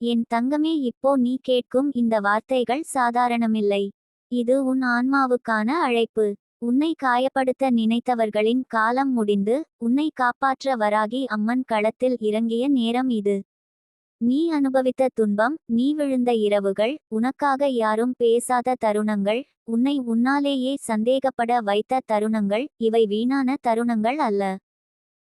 என் தங்கமே இப்போ நீ கேட்கும் இந்த வார்த்தைகள் சாதாரணமில்லை. இது உன் ஆன்மாவுக்கான அழைப்பு. உன்னை காயப்படுத்த நினைத்தவர்களின் காலம் முடிந்து உன்னை காப்பாற்ற வராகி அம்மன் களத்தில் இறங்கிய நேரம் இது. நீ அனுபவித்த துன்பம் நீ விழுந்த இரவுகள் உனக்காக யாரும் பேசாத தருணங்கள் உன்னை உன்னாலேயே சந்தேகப்பட வைத்த தருணங்கள் இவை வீணான தருணங்கள் அல்ல.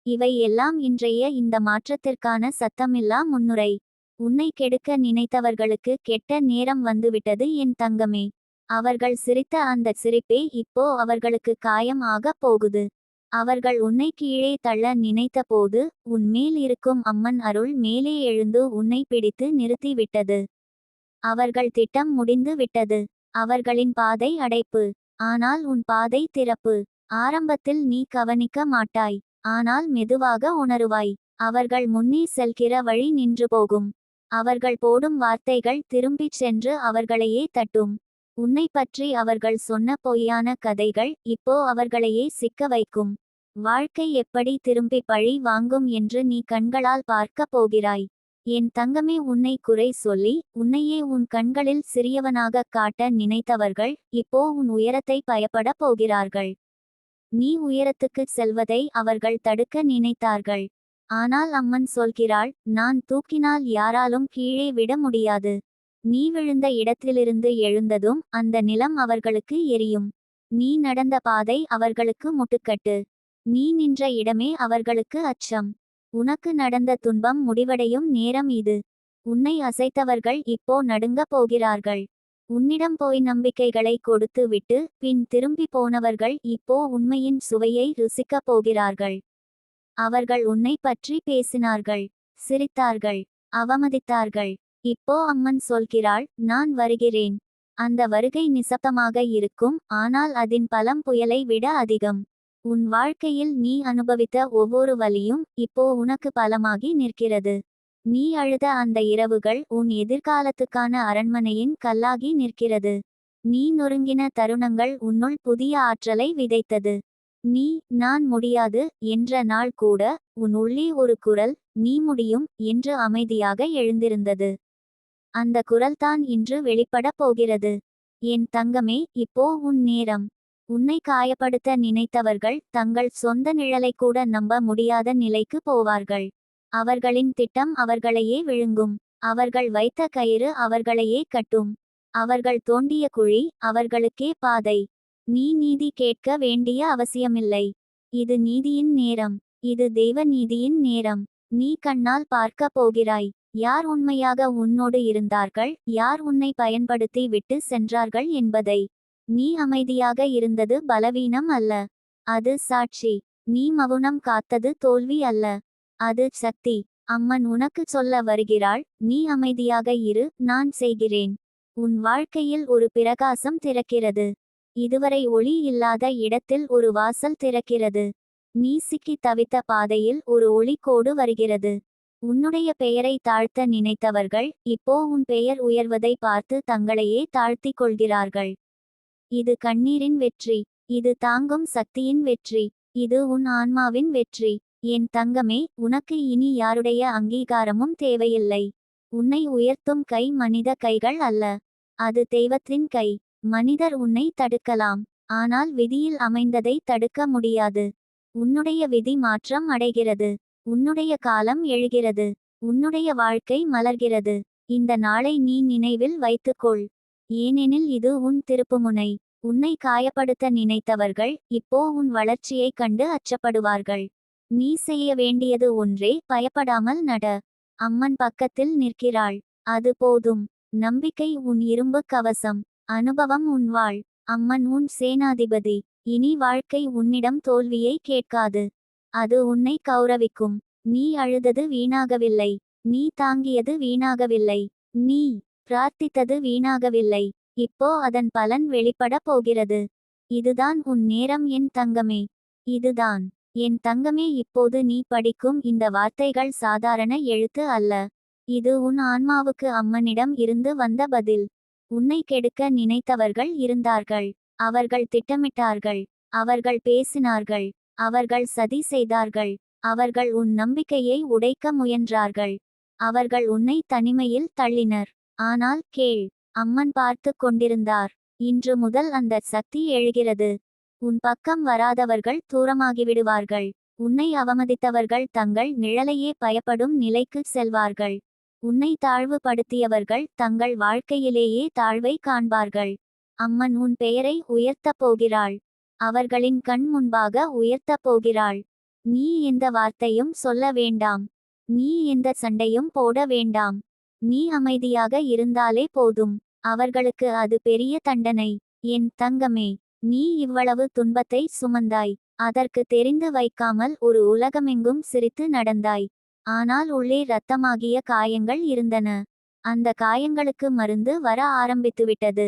இவை எல்லாம் இன்றைய இந்த மாற்றத்திற்கான சத்தமில்லா முன்னுரை. உன்னை கெடுக்க நினைத்தவர்களுக்கு கெட்ட நேரம் வந்துவிட்டது என் தங்கமே. அவர்கள் சிரித்த அந்த சிரிப்பே இப்போ அவர்களுக்கு காயம் ஆகப் போகுது. அவர்கள் உன்னை கீழே தள்ள நினைத்த போது உன் மேல் இருக்கும் அம்மன் அருள் மேலே எழுந்து உன்னை பிடித்து நிறுத்திவிட்டது. அவர்கள் திட்டம் முடிந்து விட்டது. அவர்களின் பாதை அடைப்பு. ஆனால் உன் பாதை திறப்பு. ஆரம்பத்தில் நீ கவனிக்க மாட்டாய். ஆனால் மெதுவாக உணருவாய். அவர்கள் முன்னே செல்கிற வழி நின்று போகும். அவர்கள் போடும் வார்த்தைகள் திரும்பிச் சென்று அவர்களையே தட்டும். உன்னை பற்றி அவர்கள் சொன்ன பொய்யான கதைகள் இப்போ அவர்களையே சிக்க வைக்கும். வாழ்க்கை எப்படி திரும்பி பழி வாங்கும் என்று நீ கண்களால் பார்க்க போகிறாய். என் தங்கமே உன்னை குறை சொல்லி உன்னையே உன் கண்களில் சிறியவனாக காட்ட நினைத்தவர்கள் இப்போ உன் உயரத்தை பயப்பட போகிறார்கள். நீ உயரத்துக்கு செல்வதை அவர்கள் தடுக்க நினைத்தார்கள். ஆனால் அம்மன் சொல்கிறாள் நான் தூக்கினால் யாராலும் கீழே விட முடியாது. நீ விழுந்த இடத்திலிருந்து எழுந்ததும் அந்த நிலம் அவர்களுக்கு எரியும். நீ நடந்த பாதை அவர்களுக்கு முட்டுக்கட்டு. நீ நின்ற இடமே அவர்களுக்கு அச்சம். உனக்கு நடந்த துன்பம் முடிவடையும் நேரம் இது. உன்னை அசைத்தவர்கள் இப்போ நடுங்க போகிறார்கள். உன்னிடம் போய் நம்பிக்கைகளை கொடுத்து விட்டு பின் திரும்பி போனவர்கள் இப்போ உண்மையின் சுவையை ருசிக்கப் போகிறார்கள். அவர்கள் உன்னை பற்றி பேசினார்கள் சிரித்தார்கள் அவமதித்தார்கள். இப்போ அம்மன் சொல்கிறாள் நான் வருகிறேன். அந்த வருகை நிசப்தமாக இருக்கும் ஆனால் அதன் பலம் புயலை விட அதிகம். உன் வாழ்க்கையில் நீ அனுபவித்த ஒவ்வொரு வலியும் இப்போ உனக்கு பலமாகி நிற்கிறது. நீ அழுத அந்த இரவுகள் உன் எதிர்காலத்துக்கான அரண்மனையின் கல்லாகி நிற்கிறது. நீ நொறுங்கின தருணங்கள் உன்னுள் புதிய ஆற்றலை விதைத்தது. நீ நான் முடியாது என்ற நாள் கூட உன் உள்ளே ஒரு குரல் நீ முடியும் என்று அமைதியாக எழுந்திருந்தது. அந்த குரல்தான் இன்று வெளிப்படப் போகிறது. என் தங்கமே இப்போ உன் நேரம். உன்னை காயப்படுத்த நினைத்தவர்கள் தங்கள் சொந்த நிழலை கூட நம்ப முடியாத நிலைக்கு போவார்கள். அவர்களின் திட்டம் அவர்களையே விழுங்கும். அவர்கள் வைத்த கயிறு அவர்களையே கட்டும். அவர்கள் தோண்டிய குழி அவர்களுக்கே பாதை. நீ நீதி கேட்க வேண்டிய அவசியமில்லை. இது நீதியின் நேரம். இது தெய்வ நீதியின் நேரம். நீ கண்ணால் பார்க்க போகிறாய். யார் உண்மையாக உன்னோடு இருந்தார்கள்? யார் உன்னை பயன்படுத்தி விட்டு சென்றார்கள் என்பதை. நீ அமைதியாக இருந்தது பலவீனம் அல்ல. அது சாட்சி. நீ மவுனம் காத்தது தோல்வி அல்ல. அது சக்தி. அம்மன் உனக்கு சொல்ல வருகிறாள் நீ அமைதியாக இரு நான் செய்கிறேன். உன் வாழ்க்கையில் ஒரு பிரகாசம் திறக்கிறது. இதுவரை ஒளி இல்லாத இடத்தில் ஒரு வாசல் திறக்கிறது. நீ சிக்கி தவித்த பாதையில் ஒரு ஒளிக்கோடு வருகிறது. உன்னுடைய பெயரை தாழ்த்த நினைத்தவர்கள் இப்போ உன் பெயர் உயர்வதை பார்த்து தங்களையே தாழ்த்திக் கொள்கிறார்கள். இது கண்ணீரின் வெற்றி இது தாங்கும் சக்தியின் வெற்றி இது உன் ஆன்மாவின் வெற்றி. என் தங்கமே உனக்கு இனி யாருடைய அங்கீகாரமும் தேவையில்லை. உன்னை உயர்த்தும் கை மனித கைகள் அல்ல. அது தெய்வத்தின் கை. மனிதர் உன்னை தடுக்கலாம். ஆனால் விதியில் அமைந்ததை தடுக்க முடியாது. உன்னுடைய விதி மாற்றம் அடைகிறது. உன்னுடைய காலம் எழுகிறது. உன்னுடைய வாழ்க்கை மலர்கிறது. இந்த நாளை நீ நினைவில் வைத்துக்கொள். ஏனெனில் இது உன் திருப்புமுனை. உன்னை காயப்படுத்த நினைத்தவர்கள் இப்போ உன் வளர்ச்சியைக் கண்டு அச்சப்படுவார்கள். நீ செய்ய வேண்டியது ஒன்றே பயப்படாமல் நட. அம்மன் பக்கத்தில் நிற்கிறாள். அது போதும். நம்பிக்கை உன் இரும்பு கவசம். அனுபவம் உன் வாழ். அம்மன் உன் சேனாதிபதி. இனி வாழ்க்கை உன்னிடம் தோல்வியை கேட்காது. அது உன்னை கௌரவிக்கும். நீ அழுதது வீணாகவில்லை. நீ தாங்கியது வீணாகவில்லை. நீ பிரார்த்தித்தது வீணாகவில்லை. இப்போ அதன் பலன் வெளிப்பட போகிறது. இதுதான் உன் நேரம் என் தங்கமே. இதுதான். என் தங்கமே இப்போது நீ படிக்கும் இந்த வார்த்தைகள் சாதாரண எழுத்து அல்ல. இது உன் ஆன்மாவுக்கு அம்மனிடம் இருந்து வந்த பதில். உன்னை கெடுக்க நினைத்தவர்கள் இருந்தார்கள். அவர்கள் திட்டமிட்டார்கள். அவர்கள் பேசினார்கள். அவர்கள் சதி செய்தார்கள். அவர்கள் உன் நம்பிக்கையை உடைக்க முயன்றார்கள். அவர்கள் உன்னை தனிமையில் தள்ளினர். ஆனால் கேள் அம்மன் பார்த்து கொண்டிருந்தார். இன்று முதல் அந்த சக்தி எழுகிறது. உன் பக்கம் வராதவர்கள் தூரமாகிவிடுவார்கள். உன்னை அவமதித்தவர்கள் தங்கள் நிழலையே பயப்படும் நிலைக்கு செல்வார்கள். உன்னை தாழ்வுபடுத்தியவர்கள் தங்கள் வாழ்க்கையிலேயே தாழ்வை காண்பார்கள். அம்மன் உன் பெயரை உயர்த்தப் போகிறாள். அவர்களின் கண் முன்பாக உயர்த்தப் போகிறாள். நீ எந்த வார்த்தையும் சொல்ல வேண்டாம். நீ எந்த சண்டையும் போட வேண்டாம். நீ அமைதியாக இருந்தாலே போதும். அவர்களுக்கு அது பெரிய தண்டனை. என் தங்கமே நீ இவ்வளவு துன்பத்தை சுமந்தாய். அதற்கு தெரிந்து வைக்காமல் ஒரு உலகமெங்கும் சிரித்து நடந்தாய். ஆனால் உள்ளே இரத்தமாகிய காயங்கள் இருந்தன. அந்த காயங்களுக்கு மருந்து வர ஆரம்பித்துவிட்டது.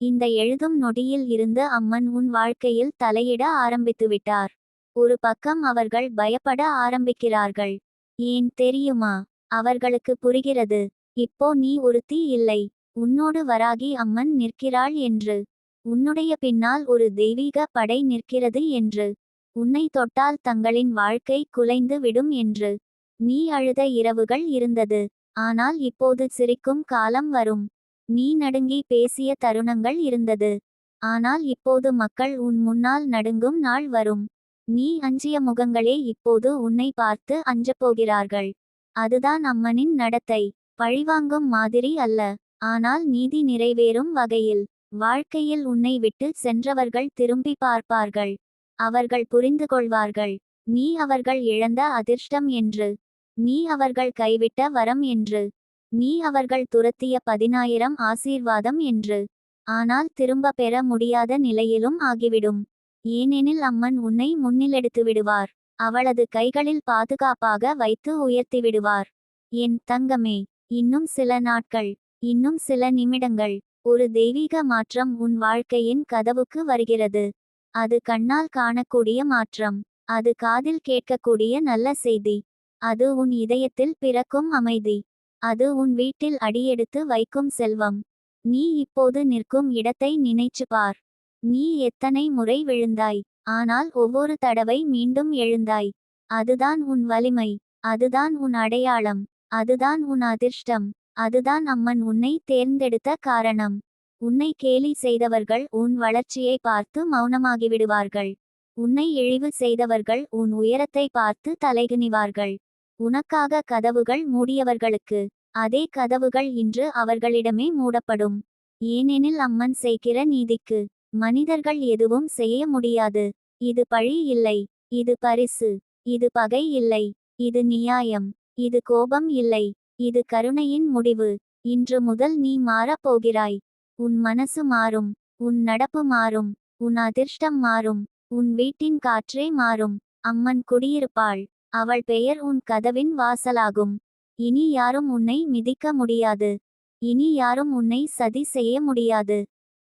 இந்த எழுதும் நொடியில் இருந்து அம்மன் உன் வாழ்க்கையில் தலையிட ஆரம்பித்துவிட்டார். ஒரு பக்கம் அவர்கள் பயப்பட ஆரம்பிக்கிறார்கள். ஏன் தெரியுமா? அவர்களுக்கு புரிகிறது. இப்போ நீ ஒருத்தி இல்லை. உன்னோடு வராகி அம்மன் நிற்கிறாள் என்று. உன்னுடைய பின்னால் ஒரு தெய்வீக படை நிற்கிறது என்று. உன்னை தொட்டால் தங்களின் வாழ்க்கை குலைந்து விடும் என்று. நீ அழுத இரவுகள் இருந்தது. ஆனால் இப்போது சிரிக்கும் காலம் வரும். நீ நடுங்கி பேசிய தருணங்கள் இருந்தது. ஆனால் இப்போது மக்கள் உன் முன்னால் நடுங்கும் நாள் வரும். நீ அஞ்சிய முகங்களே இப்போது உன்னை பார்த்து அஞ்சப் போகிறார்கள். அதுதான் அம்மனின் நடத்தை. பழிவாங்கும் மாதிரி அல்ல. ஆனால் நீதி நிறைவேறும் வகையில். வாழ்க்கையில் உன்னை விட்டு சென்றவர்கள் திரும்பி பார்ப்பார்கள். அவர்கள் புரிந்து கொள்வார்கள். நீ அவர்கள் இழந்த அதிர்ஷ்டம் என்று. நீ அவர்கள் கைவிட்ட வரம் என்று. நீ அவர்கள் துரத்திய பதினாயிரம் ஆசீர்வாதம் என்று. ஆனால் திரும்ப பெற முடியாத நிலையிலும் ஆகிவிடும். ஏனெனில் அம்மன் உன்னை முன்னிலெடுத்து விடுவார். அவளது கைகளில் பாதுகாப்பாக வைத்து உயர்த்தி விடுவார். என் தங்கமே இன்னும் சில நாட்கள் இன்னும் சில நிமிடங்கள். ஒரு தெய்வீக மாற்றம் உன் வாழ்க்கையின் கதவுக்கு வருகிறது. அது கண்ணால் காணக்கூடிய மாற்றம். அது காதில் கேட்கக்கூடிய நல்ல செய்தி. அது உன் இதயத்தில் பிறக்கும் அமைதி. அது உன் வீட்டில் அடியெடுத்து வைக்கும் செல்வம். நீ இப்போது நிற்கும் இடத்தை நினைச்சு பார். நீ எத்தனை முறை விழுந்தாய். ஆனால் ஒவ்வொரு தடவை மீண்டும் எழுந்தாய். அதுதான் உன் வலிமை. அதுதான் உன் அடையாளம். அதுதான் உன் அதிர்ஷ்டம். அதுதான் அம்மன் உன்னை தேர்ந்தெடுத்த காரணம். உன்னை கேலி செய்தவர்கள் உன் வளர்ச்சியை பார்த்து மௌனமாகிவிடுவார்கள் உன்னை இழிவு செய்தவர்கள் உன் உயரத்தை பார்த்து தலைகுனிவார்கள். உனக்காக கதவுகள் மூடியவர்களுக்கு அதே கதவுகள் இன்று அவர்களிடமே மூடப்படும். ஏனெனில் அம்மன் செய்கிற நீதிக்கு மனிதர்கள் எதுவும் செய்ய முடியாது. இது பழி இல்லை இது பரிசு இது பகை இல்லை இது நியாயம் இது கோபம் இல்லை இது கருணையின் முடிவு. இன்று முதல் நீ மாறப் போகிறாய். உன் மனசு மாறும் உன் நடப்பு மாறும் உன் அதிர்ஷ்டம் மாறும் உன் வீட்டின் காற்றே மாறும். அம்மன் குடியிருப்பாள். அவள் பெயர் உன் கதவின் வாசலாகும். இனி யாரும் உன்னை மிதிக்க முடியாது. இனி யாரும் உன்னை சதி செய்ய முடியாது.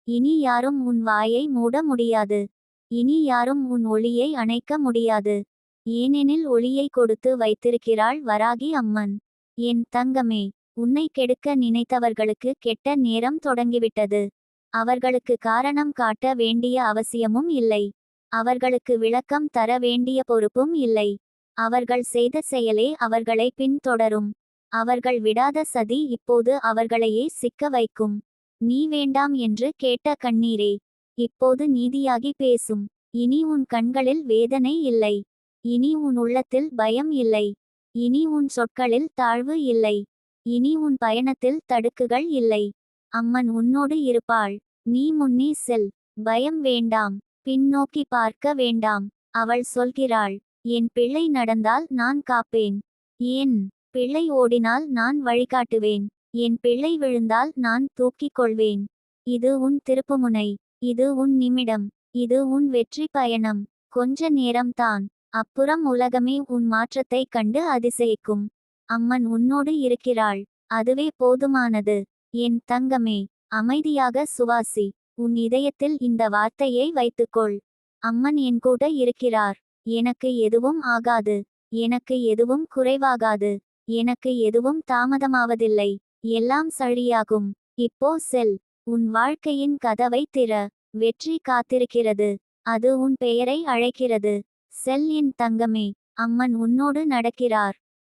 இனி யாரும் உன் வாயை மூட முடியாது. இனி யாரும் உன் ஒளியை அணைக்க முடியாது. ஏனெனில் ஒளியை கொடுத்து வைத்திருக்கிறாள் வராகி அம்மன். என் தங்கமே உன்னை கெடுக்க நினைத்தவர்களுக்கு கெட்ட நேரம் தொடங்கிவிட்டது. அவர்களுக்கு காரணம் காட்ட வேண்டிய அவசியமும் இல்லை. அவர்களுக்கு விளக்கம் தர வேண்டிய பொறுப்பும் இல்லை. அவர்கள் செய்த செயலே அவர்களை பின்தொடரும். அவர்கள் விடாத சதி இப்போது அவர்களையே சிக்க வைக்கும். நீ வேண்டாம் என்று கேட்ட கண்ணீரே இப்போது நீதியாகி பேசும். இனி உன் கண்களில் வேதனை இல்லை. இனி உன் உள்ளத்தில் பயம் இல்லை. இனி உன் சொற்களில் தாழ்வு இல்லை. இனி உன் பயணத்தில் தடுக்குகள் இல்லை. அம்மன் உன்னோடு இருப்பாள். நீ முன்னே செல். பயம் வேண்டாம். பின்னோக்கி பார்க்க வேண்டாம். அவள் சொல்கிறாள். என் பிள்ளை நடந்தால் நான் காப்பேன். ஏன்? பிள்ளை ஓடினால் நான் வழிகாட்டுவேன். என் பிள்ளை விழுந்தால் நான் தூக்கிக் கொள்வேன். இது உன் திருப்புமுனை. இது உன் நிமிடம். இது உன் வெற்றி பயணம். கொஞ்ச நேரம்தான் அப்புறம் உலகமே உன் மாற்றத்தை கண்டு அதிசயிக்கும். அம்மன் உன்னோடு இருக்கிறாள். அதுவே போதுமானது. என் தங்கமே அமைதியாக சுவாசி. உன் இதயத்தில் இந்த வார்த்தையை வைத்துக்கொள். அம்மன் என் கூட இருக்கிறார். எனக்கு எதுவும் ஆகாது. எனக்கு எதுவும் குறைவாகாது. எனக்கு எதுவும் தாமதமாவதில்லை. எல்லாம் சழியாகும். இப்போ செல். உன் வாழ்க்கையின் கதவை திற. வெற்றி காத்திருக்கிறது. அது உன் பெயரை அழைக்கிறது. செல் என் தங்கமே. அம்மன் உன்னோடு நடக்கிறார்.